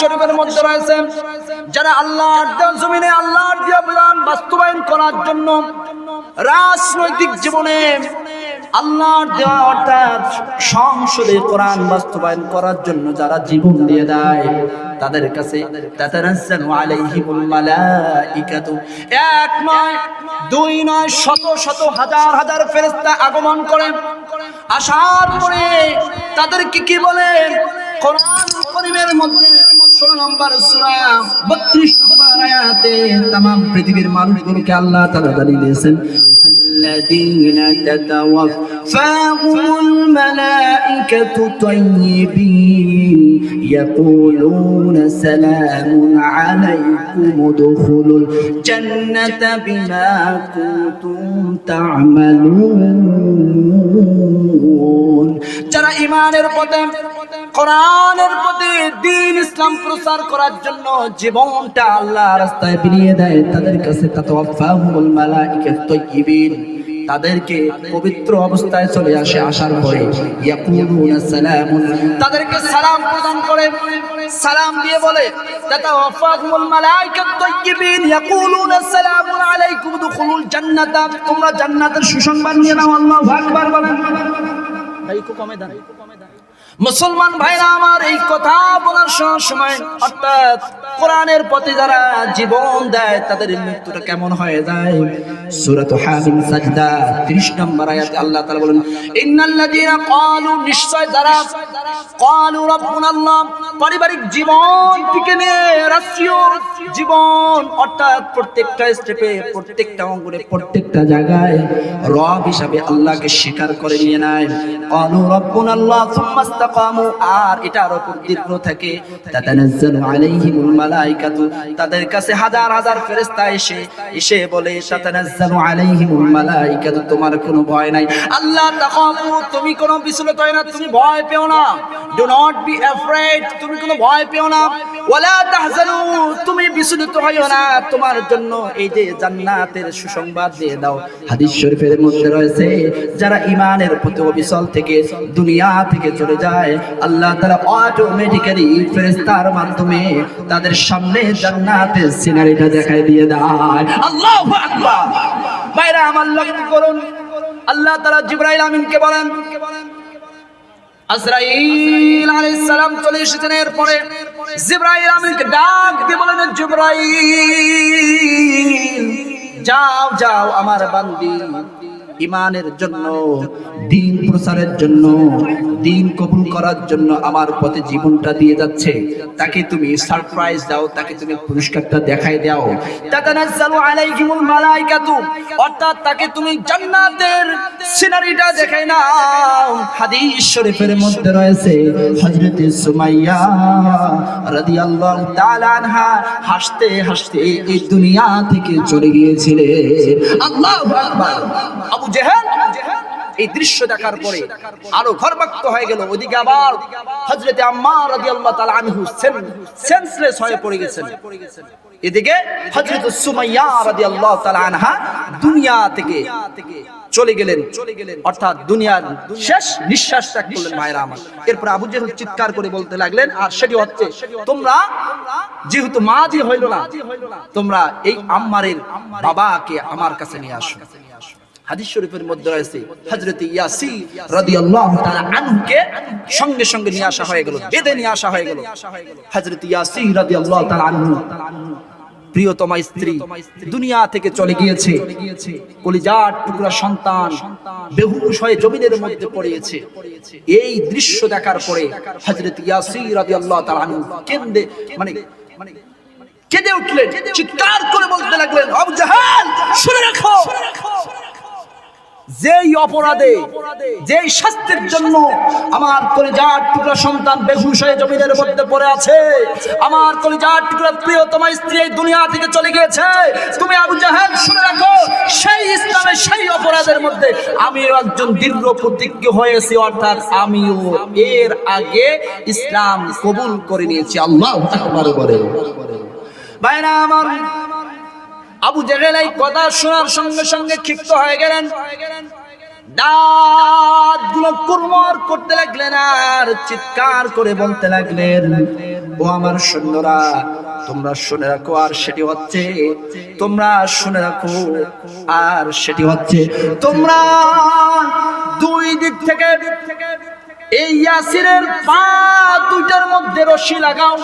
শরীফের মধ্যে রয়েছে, যারা আল্লাহর জমিনে আল্লাহর দেওয়া বিধান বাস্তবায়ন করার জন্য রাজনৈতিক জীবনে আল্লাহর দেওয়া অর্থাৎ সংসদে কোরআন বাস্তবায়ন করার জন্য যারা জীবন দিয়ে দেয়, তাদের কাছে এক নয়, দুই নয়, শত শত হাজার হাজার ফেরেশতা আগমন করে, আসার পরে তাদেরকে কি বলে? কোরআন করিমের মধ্যে ষোলো নম্বর সুরা বত্রিশ নম্বর আয়াতে তাম পৃথিবীর মানুষগুলোকে আল্লাহ তারা জানিয়ে দিয়েছেন الذين تتوفاهم الملائكة طيبين يقولون سلام عليكم ادخلوا الجنة بما كنتم تعملون ترى إيمان القدم কোরআনের প্রতি দিন ইসলাম প্রচার করার জন্য জীবনটা আল্লাহ রাস্তায় বিলিয়ে দেয়, তাদের কাছে তাতাওয়াফাহুমুল মালাইকাত তাইয়্যিবিন তাদেরকে পবিত্র অবস্থায় চলে আসে আসার পরে, ইয়াকুলুনা সালামুন, তাদেরকে সালাম প্রদান করে, সালাম দিয়ে বলে, তাতাওয়াফাহুমুল মালাইকাত তাইয়্যিবিন ইয়াকুলুনা সালামুন আলাইকুম দুখুলুল জান্নাতা, তোমরা জান্নাতের সুসংবাদ নিয়ে নাও, আল্লাহু আকবার বলেন। ভাই কমে দাঁড়াই মুসলমান ভাইরা, আমার এই কথা বলার সময়, অর্থাৎ কোরআনের প্রতি যারা জীবন দেয়, তাদের মৃত্যুটা কেমন হয়ে যায়? সূরাত হামিম, সাজদা 30 নম্বর আয়াতে, আল্লাহ তাআলা বলেন, ইন্নাল্লাযীনা ক্বালু, নিশ্চয় যারা ক্বালু রাব্বুনাল্লাহ, পারিবারিক জীবন থেকে নিয়ে রাষ্ট্রীয় জীবন, অর্থাৎ প্রত্যেকটা স্টেপে প্রত্যেকটা অঙ্গনে, প্রত্যেকটা জায়গায় রব হিসাবে আল্লাহকে স্বীকার করে নিয়ে নেয়। ক্বালু রাব্বুনাল্লাহ, সুম্মা আর দীর্ঘ থাকে। তাতানাজ্জালু আলাইহিমুল মালাইকাতু, তাদের কাছে হাজার হাজার ফেরেশতা এসে এসে বলে, তাতানাজ্জালু আলাইহিমুল মালাইকাতু, তোমার কোনো ভয় নাই। আল্লাহ তাকাফু তুমি কোনো বিচলিত হয় না, তুমি ভয় পেও না। ডু নট বি অ্যাফ্রেড তুমি কোনো ভয় পেও না। ওয়ালা তাহজানু, তুমি বিচলিত হইও না। তোমার জন্য এই যে জান্নাতের সুসংবাদ দিয়ে দাও। হাদিস শরীফের মধ্যে রয়েছে, যারা ইমানের প্রতি অবিচল থেকে, দুনিয়া থেকে চলে যায় আল্লাহ তাআলা অটোমেটিক্যালি ফেরেশতার মাধ্যমে তাদের সামনে জান্নাতের সিনারিটা দেখাই দিয়ে দেয়। আল্লাহু আকবার। বাইরে আমার লক্ষ্য করুন। আল্লাহ তাআলা জিবরাইল আমিনকে বলেন, আজরাইল আলাইহিস সালাম চলে এসেছেন এরপরে। জিবরাইল আমিনকে ডাক দিয়ে বলেন, জিবরাইল, যাও যাও আমার বান্দি। ইমানের জন্য, দিন প্রচারের জন্য, দিন কবুল করার জন্য আমার পথে জীবনটা দিয়ে যাচ্ছে। তাকে তুমি সারপ্রাইজ দাও, তাকে তুমি পুরস্কারটা দেখাই দাও। তাতানাজ্জালু আলাইহিমুল মালাইকাতু, অর্থাৎ তাকে তুমি জান্নাতের সিনারিটা দেখাই নাও। হাদিস শরীফের মধ্যে রয়েছে, হযরত সুমাইয়া রাদিয়াল্লাহু তাআলা আনহা হাসতে হাসতে এই দুনিয়া থেকে চলে গিয়েছিলেন। আল্লাহু আকবার। আবু জেহেল। এই দৃশ্য দেখার পরে আরও ঘরবাক্ত হয়ে গেল। ওদিকে আবার হজরতে আম্মার রাদিয়াল্লাহু তাআলা আনহু সেন্সলেস হয়ে পড়ে গেছেন। এদিকে হযরত সুমাইয়া রাদিয়াল্লাহু তাআলা আনহা দুনিয়া থেকে চলে গেলেন। অর্থাৎ দুনিয়ার শেষ নিঃশ্বাস ত্যাগ করলেন ভাইরা আমার। এরপর আবু জেহেল চিৎকার করে বলতে লাগলেন, আর সেটি হচ্ছে তোমরা যেহেতু মা যে হইল না, তোমরা এই আম্মারের বাবাকে আমার কাছে নিয়ে আসো। হাদিস শরীফের মধ্যে রয়েছে ইয়াসি রাদিয়াল্লাহু তাআলা আনহুকে সঙ্গে সঙ্গে নিয়ে আসা হয়ে গেল নিয়ে আসা হয়ে গেল। ইয়াসি রাদিয়াল্লাহু তাআলা আনহু, প্রিয়তমা স্ত্রী, দুনিয়া থেকে চলে গিয়েছে, কলিজার টুকরা সন্তান, বেহুশ হয়ে জমিনের মধ্যে পড়িয়েছে। এই দৃশ্য দেখার পরে হযরত ইয়াসি রাদিয়াল্লাহু তাআলা আনহু কেন্দে মানে মানে কেঁদে উঠলেন, চিৎকার করে বলতে লাগলেন আবু জাহাল শুনে রাখো! যেই অপরাধে যেই শাস্তির জন্য আমার কলিজার টুকরা সন্তান বেহুশ হয়ে জমিনের মধ্যে পড়ে আছে আমার কলিজার টুকরা প্রিয়তমা স্ত্রী এই দুনিয়া থেকে চলে গিয়েছে তুমি আবু জাহেল শুনে রাখো সেই ইসলামের সেই অপরাধের মধ্যে আমিও একজন দীর্ঘ প্রতিজ্ঞ হয়েছি অর্থাৎ আমিও এর আগে ইসলাম কবুল করে নিয়েছি। আল্লাহ বলে। ভাইরা আমার আবু জেহেল এই কথা শোনার সঙ্গে সঙ্গে ক্ষিপ্ত হয়ে গেলেন। শুনে রাখো আর সেটি হচ্ছে, তোমরা শুনে রাখো আর সেটি হচ্ছে, তোমরা দুই দিক থেকে এই ইয়াসিরের পা দুইটার মধ্যে রশি লাগাও।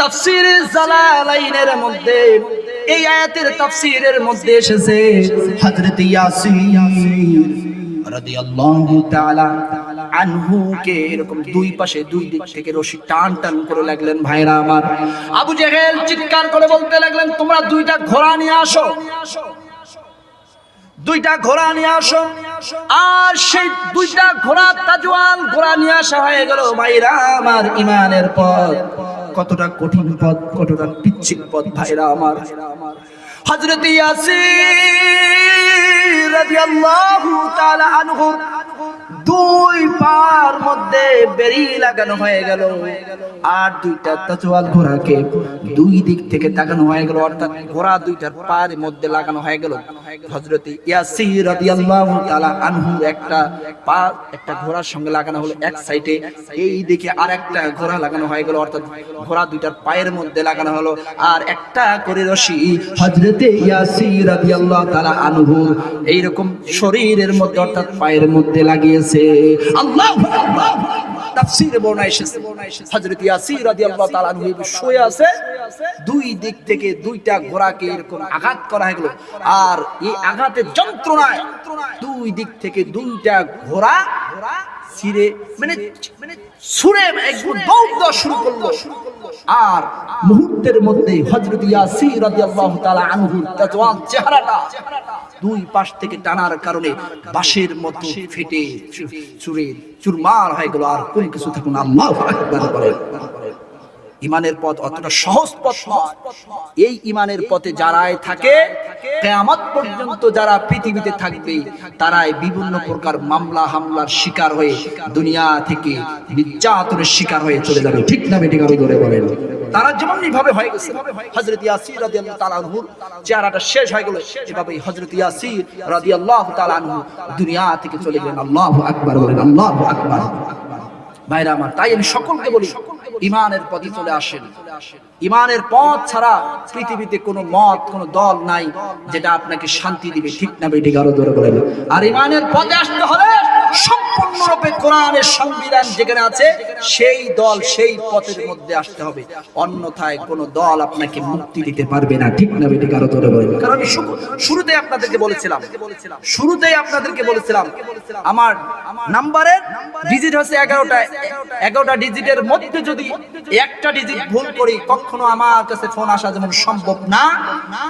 তাফসির জালালাইনের মধ্যে, এই আয়াতের তাফসিরের মধ্যে এসেছে, হযরত ইয়াসির রাদিয়াল্লাহু তাআলা আনহু কে এরকম দুই পাশে, দুই দিক থেকে রশি টান টান করে লাগলেন, ভাইরা আমার। আবু জেহেল চিৎকার করে বলতে লাগলেন, তোমরা দুইটা ঘোড়া নিয়ে আসো। দুইটা ঘোড়া নিয়ে আসো। আর সেই দুইটা ঘোড়া তাজওয়াল ঘোড়া নিয়ে আসা হয়ে গেল, ভাইরা আমার ইমানের পথ। কতটা কঠিন পথ কতটা পিচ্ছিল পথ ভাইরা আমার। হজরত ইয়াসির রাদিয়াল্লাহু তাআলা আনহু দুই পার মধ্যে বেরি লাগানো হয়ে গেল। আর দুইটা তাজওয়াল ঘোড়াকে দুই দিক থেকে তাকানো হয়ে গেল, অর্থাৎ ঘোড়া দুইটার পার মধ্যে লাগানো হয়ে গেল। হযরত ইয়াসির রাদিয়াল্লাহু তাআলা আনহু একটা পা, একটা ঘোড়ার সঙ্গে লাগানো হলো এক সাইডে। এই দিকে আর একটা ঘোড়া লাগানো হয়ে গেল, অর্থাৎ ঘোড়া দুইটার পায়ের মধ্যে লাগানো হলো। আর একটা করে রশি হযরতে ইয়াসির রাদিয়াল্লাহু তাআলা আনহু এইরকম শরীরের মধ্যে, অর্থাৎ পায়ের মধ্যে লাগিয়েছে। আল্লাহু আল্লাহ তাফসীরে বর্ণনা এসেছে। হযরত ইয়াসির রাদিয়াল্লাহু তাআলা শুয়ে আছে, দুই দিক থেকে দুইটা ঘোড়াকে এরকম আঘাত করা গেল। আর এই আঘাতের যন্ত্রণায় দুই দিক থেকে দুইটা ঘোড়া ছিঁড়ে মানে মানে দৌড় শুরু করল। আর মুহূর্তের মধ্যে হযরত ইয়াসির রাদিয়াল্লাহু তাআলা আনহু তাজওয়াল চেহারাটা দুই পাশ থেকে টানার কারণে বাঁশের মতো ফেটে চুরে চুরমার হয়ে গেল। আর কোন কিছু থাকুন আল্লাহু আকবার। ইমানের পথ অতটা সহজ পথ নয়। এই ইমানের পথে যারাই থাকে, কেয়ামত পর্যন্ত যারা পৃথিবীতে থাকবে, তারাই বিভিন্ন প্রকার মামলা, হামলার শিকার হয়ে দুনিয়া থেকে নির্যাতনের শিকার হয়ে চলে যাবে। ঠিক না বেটি কারও ধরে বলেন? তারা যেমন ভাবে হয়ে গেছে। হযরত ইয়াসির রাদিয়াল্লাহু তাআলা আনহুর চেহারাটা শেষ হয়ে গেল। এভাবে হযরত ইয়াসির রাদিয়াল্লাহু তাআলা আনহু দুনিয়া থেকে চলে গেলেন। আল্লাহু আকবার বলেন, আল্লাহু আকবার। ভাইরা আমার, তাই আমি সকলকে বলি ইমানের পথে চলে আসেন। ইমানের পথ ছাড়া পৃথিবীতে কোনো মত, কোনো দল নাই যেটা আপনাকে শান্তি দিবে। ঠিক না বেটি আরও ধরে বলেন। আর ইমানের পথে আসতে হলে সম্পূর্ণরূপে কোরআনের সংবিধান যেখানে আছে সেই দল সেই পথের মধ্যে আসতে হবে। অন্যথায় কোনো দল আপনাকে মুক্তি দিতে পারবে না। ঠিক না বেটি আরও ধরে বলেন। কারণ আমি শুরু- শুরুতেই আপনাদেরকে বলেছিলাম। শুরুতেই আপনাদেরকে বলেছিলাম, আমার নাম্বারের ডিজিট হচ্ছে এগারোটা। এগারোটা ডিজিটের মধ্যে যদি একটা ডিজিট ভুল করি, কখনো আমার কাছে ফোন আসা যেমন সম্ভব না।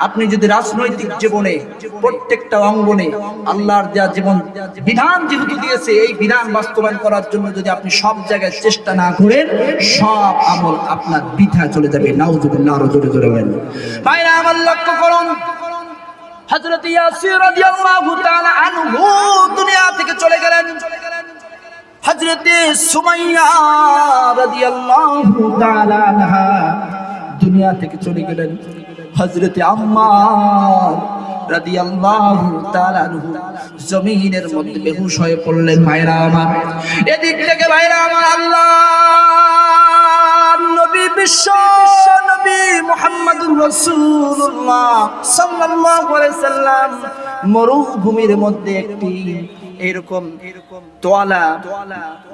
আপনি যদি রাজনৈতিক জীবনে, প্রত্যেকটা অঙ্গনে আল্লাহর দেওয়া জীবন বিধান যেহেতু দিয়েছে, এই বিধান বাস্তবায়ন করার জন্য যদি আপনি সব জায়গায় না করেন সব আমল আপনার বৃথা চলে যাবে। নাও নাউজুবিল্লাহ, আরও জোরে জোরে বলেন। ভাইরা, আমার লক্ষ্য করুন। হযরত ইয়াসির রাদিয়াল্লাহু তাআলা আনহু দুনিয়া থেকে চলে গেলেন। হযরত সুমাইয়া রাদিয়াল্লাহু তাআলা আনহা দুনিয়া থেকে চলে গেলেন। হযরত আম্মার রাদিয়াল্লাহু তাআলা জমিনের মধ্যে বেহুশ হয়ে পড়লেন ভাইরা আমার। এদিক থেকে ভাইরা আমার আল্লাহ, নবী বিশ্ব, নবী মুহাম্মদুর রাসূলুল্লাহ সাল্লাল্লাহু আলাইহি সাল্লাম, মরুভূমির মধ্যে একটি এরকম তোয়ালা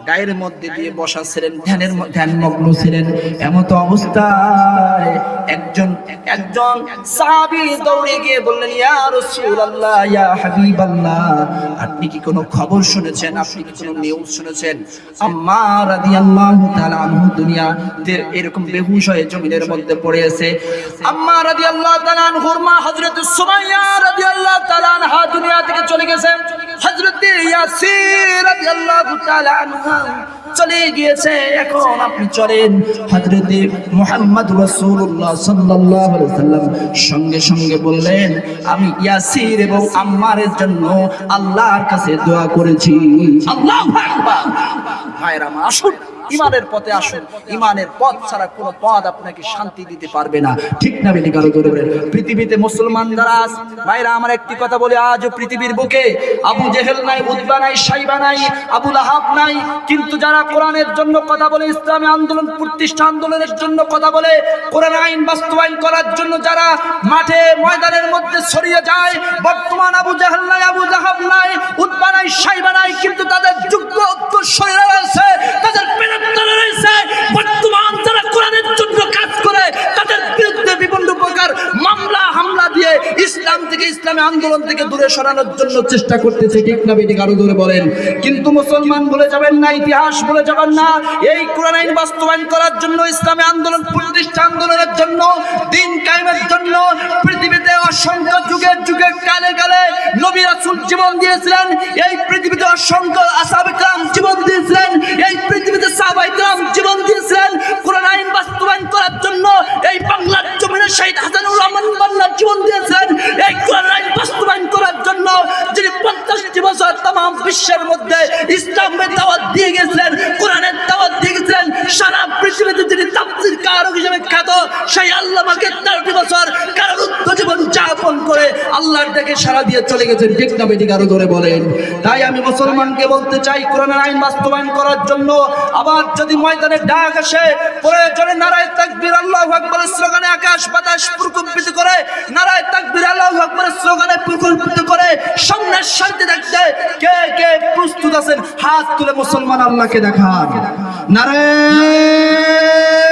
গায়ের মধ্যে দিয়ে বসা ছিলেন ধ্যানের ম- ধ্যানমগ্ন ছিলেন। এমত অবস্থায় একজন একজন সাহাবী দৌড়ে গিয়ে বললেন, ইয়া রাসূলুল্লাহ, ইয়া হাবিবাল্লাহ, আপনি কি কোনো খবর শুনেছেন? আপনি কি কোনো নিউজ শুনেছেন? আম্মা রাদিয়াল্লাহু তাআলা আনহু দুনিয়াতে এরকম বেহুশ হয়ে জমিনের মধ্যে পড়ে আছে। আম্মা রাদিয়াল্লাহু তাআলা আনহুর মা হযরত সুমাইয়া রাদিয়াল্লাহু তাআলা আনহা দুনিয়া থেকে চলে গেছেন হযরত ইয়াসির রাদিয়াল্লাহু তাআলা আনহু চলে গিয়েছে। এখন আপনি চলেন হযরত মুহাম্মদ রাসূলুল্লাহ সাল্লাল্লাহু আলাইহি সাল্লাম সঙ্গে সঙ্গে বললেন আমি ইয়াসির এবং আম্মারের জন্য আল্লাহর কাছে দোয়া করেছি। আল্লাহু আকবার। ভাইরা আসুন। ইমানের পথে আসুন। ইমানের পথ ছাড়া কোনো পথ আপনাকে শান্তি দিতে পারবে না। ঠিক না বেটি কারও জোরে পৃথিবীতে মুসলমান যারা ভাইরা, আমার একটি কথা বলে, আজও পৃথিবীর বুকে আবু জেহেল নাই, উদ্বা নাই, সাইবা নাই আবু লাহাব নাই। কিন্তু যারা কোরআনের জন্য কথা বলে, ইসলামী আন্দোলন, প্রতিষ্ঠা আন্দোলনের জন্য কথা বলে, কোরআন আইন বাস্তবায়ন করার জন্য যারা মাঠে, ময়দানের মধ্যে ছড়িয়ে যায়, বর্তমান আবু জাহেল নাই আবু জাহাব নাই, উদ্বা নাই, সাইবা নাই, কিন্তু তাদের আন্দোলন থেকে দূরে সরানোর জন্য চেষ্টা করতেছে, ঠিক না বেটি কারও দূরে বলেন। কিন্তু মুসলমান বলে যাবেন না, ইতিহাস বলে যাবেন না। এই কোরআন আইন বাস্তবায়ন করার জন্য, ইসলামী আন্দোলন প্রতিষ্ঠা আন্দোলনের জন্য, দিন কায়েমের জন্য, পৃথিবীতে অসংখ্য যুগে যুগে কালে কালে নবী রাসূল জীবন দিয়েছিলেন। এই পৃথিবীতে অসংখ্য আসাবে কালাম জীবন দিয়েছিলেন। এই পৃথিবীতে সাহাবাই কালাম জীবন দিয়েছিলেন। কোরআন আইন বাস্তবায়ন করার জন্য এই বাংলার শহীদ হাসানুর রহমান জীবন দিয়েছেন। এই কোরআন আইন বাস্তবায়ন করার জন্য যিনি পঞ্চাশটি বছর তাম বিশ্বের মধ্যে ইসলামের দাওয়াত দিয়ে গেছিলেন, কোরআনের দাওয়াত দিয়ে গেছিলেন, সারা পৃথিবীতে যিনি তাফসীর কারক হিসেবে খ্যাত, সেই আল্লামাকে তেরোটি বছর কারারুদ্ধ জীবন যাপন করে আল্লাহর ডেকে সারা দিয়ে চলে গেছেন। ঠিক না বেটি কারও ধরে বলেন। তাই আমি মুসলমানকে বলতে চাই, কোরআনের আইন বাস্তবায়ন করার জন্য আবার যদি ময়দানে ডাক আসে, প্রয়োজনে নারায় আকাশ বাতাস প্রকম্পিত করে, নারায় তাকবীর, আল্লাহু আকবারের স্লোগানে প্রকম্পিত করে, সামনের শান্তি দেখতে কে কে প্রস্তুত আছেন? হাত তুলে মুসলমান আল্লাহকে দেখান। নারায়